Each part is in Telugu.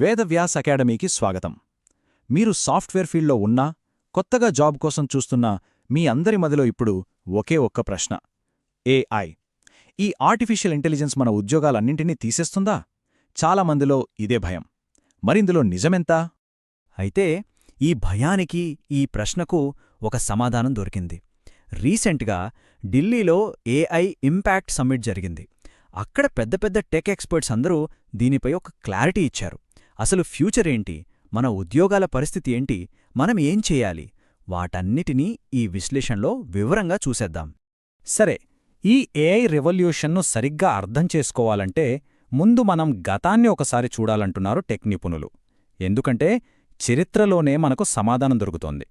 వేదవ్యాస్ అకాడమీకి స్వాగతం. మీరు సాఫ్ట్వేర్ ఫీల్డ్లో ఉన్నా కొత్తగా జాబ్ కోసం చూస్తున్న మీ అందరి మదిలో ఇప్పుడు ఒకే ఒక్క ప్రశ్న. ఏఐ. ఈ ఆర్టిఫిషియల్ ఇంటెలిజెన్స్ మన ఉద్యోగాలన్నింటినీ తీసేస్తుందా? చాలామందిలో ఇదే భయం. మరిందులో నిజమెంత? అయితే ఈ భయానికి ఈ ప్రశ్నకు ఒక సమాధానం దొరికింది. రీసెంట్గా ఢిల్లీలో ఏఐ ఇంపాక్ట్ సమ్మిట్ జరిగింది. అక్కడ పెద్ద పెద్ద టెక్ ఎక్స్పర్ట్స్ అందరూ దీనిపై ఒక క్లారిటీ ఇచ్చారు. అసలు ఫ్యూచర్ ఏంటి? మన ఉద్యోగాల పరిస్థితి ఏంటి? మనం ఏం చేయాలి? వాటన్నిటినీ ఈ విశ్లేషణలో వివరంగా చూసేద్దాం. సరే ఈ ఏఐ రెవల్యూషన్ను సరిగ్గా అర్థం చేసుకోవాలంటే ముందు మనం గతాన్ని ఒకసారి చూడాలంటున్నారు టెక్ నిపుణులు. ఎందుకంటే చరిత్రలోనే మనకు సమాధానం దొరుకుతోంది.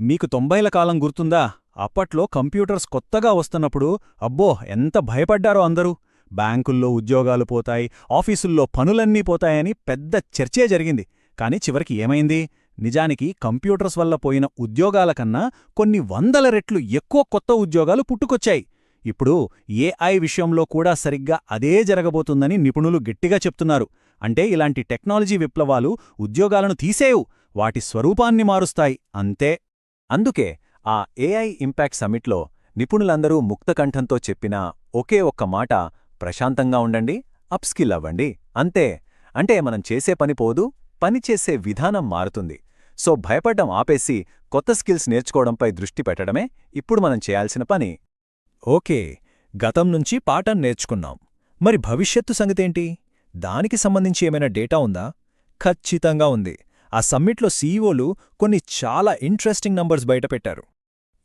మీకు తొంభైల కాలం గుర్తుందా? అప్పట్లో కంప్యూటర్స్ కొత్తగా వస్తున్నప్పుడు అబ్బో ఎంత భయపడ్డారో అందరూ! బ్యాంకుల్లో ఉద్యోగాలు పోతాయి ఆఫీసుల్లో పనులన్నీ పోతాయని పెద్ద చర్చే జరిగింది. కాని చివరికి ఏమైంది? నిజానికి కంప్యూటర్స్ వల్ల పోయిన ఉద్యోగాల కన్నా కొన్ని వందల రెట్లు ఎక్కువ కొత్త ఉద్యోగాలు పుట్టుకొచ్చాయి. ఇప్పుడు ఏఐ విషయంలో కూడా సరిగ్గా అదే జరగబోతుందని నిపుణులు గట్టిగా చెప్తున్నారు. అంటే ఇలాంటి టెక్నాలజీ విప్లవాలు ఉద్యోగాలను తీసేవు వాటి స్వరూపాన్ని మారుస్తాయి. అంతే. అందుకే ఆ ఏఐ ఇంపాక్ట్ సమిట్లో నిపుణులందరూ ముక్తకంఠంతో చెప్పిన ఒకే ఒక్క మాట ప్రశాంతంగా ఉండండి అప్స్కిల్ అవ్వండి అంతే. అంటే మనం చేసే పని పోదు పనిచేసే విధానం మారుతుంది. సో భయపడ్డం ఆపేసి కొత్త స్కిల్స్ నేర్చుకోవడంపై దృష్టి పెట్టడమే ఇప్పుడు మనం చేయాల్సిన పని. ఓకే గతం నుంచి పాఠం నేర్చుకున్నాం. మరి భవిష్యత్తు సంగతేంటి? దానికి సంబంధించి ఏమైనా డేటా ఉందా? ఖచ్చితంగా ఉంది. ఆ సమ్మిట్లో సీఈఓలు కొన్ని చాలా ఇంట్రెస్టింగ్ నంబర్స్ బయటపెట్టారు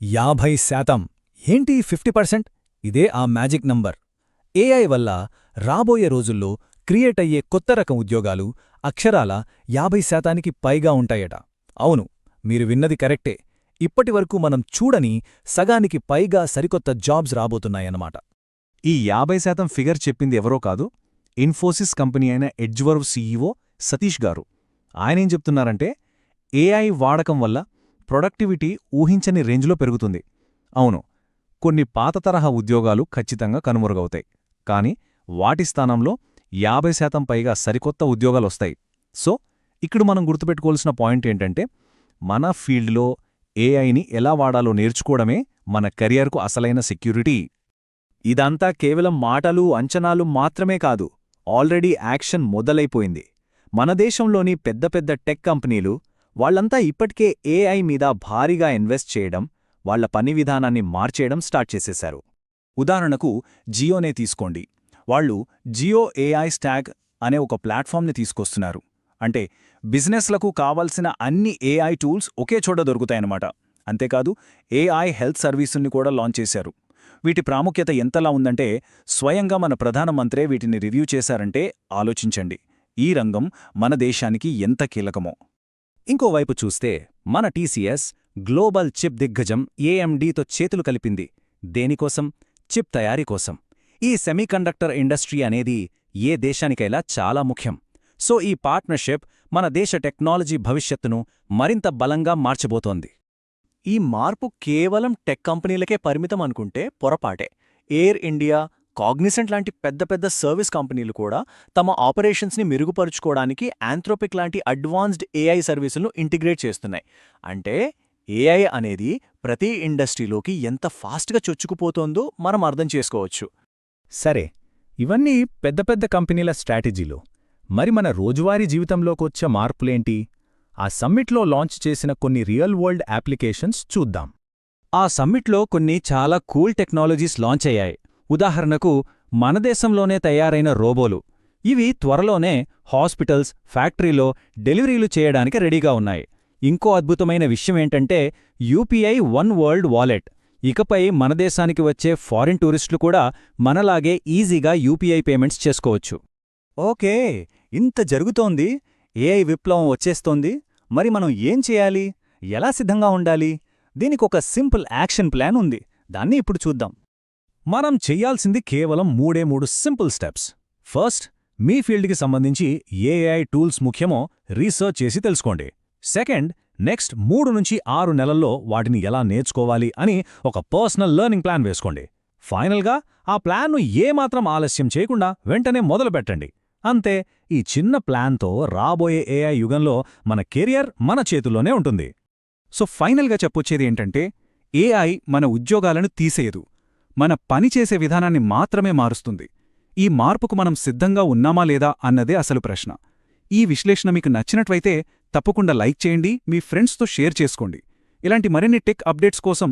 యాభై శాతం. ఏంటి ఫిఫ్టీ పర్సెంట్? ఇదే ఆ మ్యాజిక్ నంబర్. ఏఐ వల్ల రాబోయే రోజుల్లో క్రియేట్ అయ్యే కొత్త రకం ఉద్యోగాలు అక్షరాల యాభై శాతానికి పైగా ఉంటాయట. అవును మీరు విన్నది కరెక్టే. ఇప్పటివరకు మనం చూడని సగానికి పైగా సరికొత్త జాబ్స్ రాబోతున్నాయన్నమాట. ఈ యాభై శాతం ఫిగర్ చెప్పింది ఎవరో కాదు? ఇన్ఫోసిస్ కంపెనీ అయిన ఎడ్జ్వర్వ్ సీఈఓ సతీష్ గారు. ఆయనేం చెప్తున్నారంటే ఏఐ వాడకం వల్ల ప్రొడక్టివిటీ ఊహించని రేంజ్లో పెరుగుతుంది. అవును కొన్ని పాత తరహా ఉద్యోగాలు ఖచ్చితంగా కనుమరుగవుతాయి. కాని వాటి స్థానంలో యాభై శాతం పైగా సరికొత్త ఉద్యోగాలొస్తాయి. సో ఇక్కడ మనం గుర్తుపెట్టుకోవాల్సిన పాయింట్ ఏంటంటే మన ఫీల్డ్లో ఏఐని ఎలా వాడాలో నేర్చుకోవడమే మన కెరియర్కు అసలైన సెక్యూరిటీ. ఇదంతా కేవలం మాటలు అంచనాలు మాత్రమే కాదు ఆల్రెడీ యాక్షన్ మొదలైపోయింది. మన దేశంలోని పెద్ద పెద్ద టెక్ కంపెనీలు వాళ్ళంతా ఇప్పటికే ఏఐ మీద భారీగా ఇన్వెస్ట్ చేయడం వాళ్ళ పని విధానాన్ని మార్చేయడం స్టార్ట్ చేసేశారు. ఉదాహరణకు జియోనే తీసుకోండి. వాళ్ళు జియో ఏఐ స్టాగ్ అనే ఒక ప్లాట్ఫామ్ని తీసుకొస్తున్నారు. అంటే బిజినెస్లకు కావలసిన అన్ని ఏఐ టూల్స్ ఒకే చోట దొరుకుతాయన్నమాట. అంతేకాదు ఏఐ హెల్త్ సర్వీసుల్ని కూడా లాంచ్ చేశారు. వీటి ప్రాముఖ్యత ఎంతలా ఉందంటే స్వయంగా మన ప్రధానమంత్రే వీటిని రివ్యూ చేశారంటే ఆలోచించండి. ఈ రంగం మన దేశానికి ఎంత కీలకమో. ఇంకోవైపు చూస్తే మన టీసీఎస్ గ్లోబల్ చిప్ దిగ్గజం ఏఎండీతో చేతులు కలిపింది. దేనికోసం? చిప్ తయారీ కోసం. ఈ సెమీకండక్టర్ ఇండస్ట్రీ అనేది ఏ దేశానికైనా చాలా ముఖ్యం. సో ఈ పార్ట్నర్షిప్ మన దేశ టెక్నాలజీ భవిష్యత్తును మరింత బలంగా మార్చబోతోంది. ఈ మార్పు కేవలం టెక్ కంపెనీలకే పరిమితం అనుకుంటే పొరపాటే. ఎయిర్ ఇండియా కాగ్నిసెంట్ లాంటి పెద్ద పెద్ద సర్వీస్ కంపెనీలు కూడా తమ ఆపరేషన్స్ని మెరుగుపరుచుకోవడానికి ఆంథ్రోపిక్ లాంటి అడ్వాన్స్డ్ ఏఐ సర్వీసులను ఇంటిగ్రేట్ చేస్తున్నాయి. అంటే ఏఐ అనేది ప్రతి ఇండస్ట్రీలోకి ఎంత ఫాస్ట్గా చొచ్చుకుపోతోందో మనం అర్థం చేసుకోవచ్చు. సరే ఇవన్నీ పెద్ద పెద్ద కంపెనీల స్ట్రాటజీలు. మరి మన రోజువారీ జీవితంలోకొచ్చే మార్పులేంటి? ఆ సమ్మిట్లో లాంచ్ చేసిన కొన్ని రియల్ వరల్డ్ అప్లికేషన్స్ చూద్దాం. ఆ సమ్మిట్లో కొన్ని చాలా కూల్ టెక్నాలజీస్ లాంచ్ అయ్యాయి. ఉదాహరణకు మన దేశంలోనే తయారైన రోబోలు. ఇవి త్వరలోనే హాస్పిటల్స్ ఫ్యాక్టరీలో డెలివరీలు చేయడానికి రెడీగా ఉన్నాయి. ఇంకో అద్భుతమైన విషయమేంటంటే యూపీఐ వన్ వరల్డ్ వాలెట్. ఇకపై మన దేశానికి వచ్చే ఫారిన్ టూరిస్టులు కూడా మనలాగే ఈజీగా యూపీఐ పేమెంట్స్ చేసుకోవచ్చు. ఓకే ఇంత జరుగుతోంది. ఏఐ విప్లవం వచ్చేస్తోంది. మరి మనం ఏం చేయాలి? ఎలా సిద్ధంగా ఉండాలి? దీనికొక సింపుల్ యాక్షన్ ప్లాన్ ఉంది. దాన్ని ఇప్పుడు చూద్దాం. మనం చెయ్యాల్సింది కేవలం మూడే మూడు సింపుల్ స్టెప్స్. ఫస్ట్ మీ ఫీల్డ్కి సంబంధించి ఏఐ టూల్స్ ముఖ్యమో రీసెర్చ్ చేసి తెలుసుకోండి. సెకండ్ నెక్స్ట్ మూడు నుంచి ఆరు నెలల్లో వాటిని ఎలా నేర్చుకోవాలి అని ఒక పర్సనల్ లెర్నింగ్ ప్లాన్ వేసుకోండి. ఫైనల్గా ఆ ప్లాన్ను ఏమాత్రం ఆలస్యం చేయకుండా వెంటనే మొదలుపెట్టండి అంతే ఈ చిన్న ప్లాన్తో రాబోయే ఏఐ యుగంలో మన కెరియర్ మన చేతుల్లోనే ఉంటుంది. సో ఫైనల్గా చెప్పొచ్చేది ఏంటంటే ఏఐ మన ఉద్యోగాలను తీసేయదు. మన పని చేసే విధానాన్ని మాత్రమే మారుస్తుంది. ఈ మార్పుకు మనం సిద్ధంగా ఉన్నామా లేదా అన్నదే అసలు ప్రశ్న. ఈ విశ్లేషణ మీకు నచ్చినట్వైతే తప్పకుండా లైక్ చేయండి మీ ఫ్రెండ్స్తో షేర్ చేసుకోండి. ఇలాంటి మరిన్ని టెక్ అప్డేట్స్ కోసం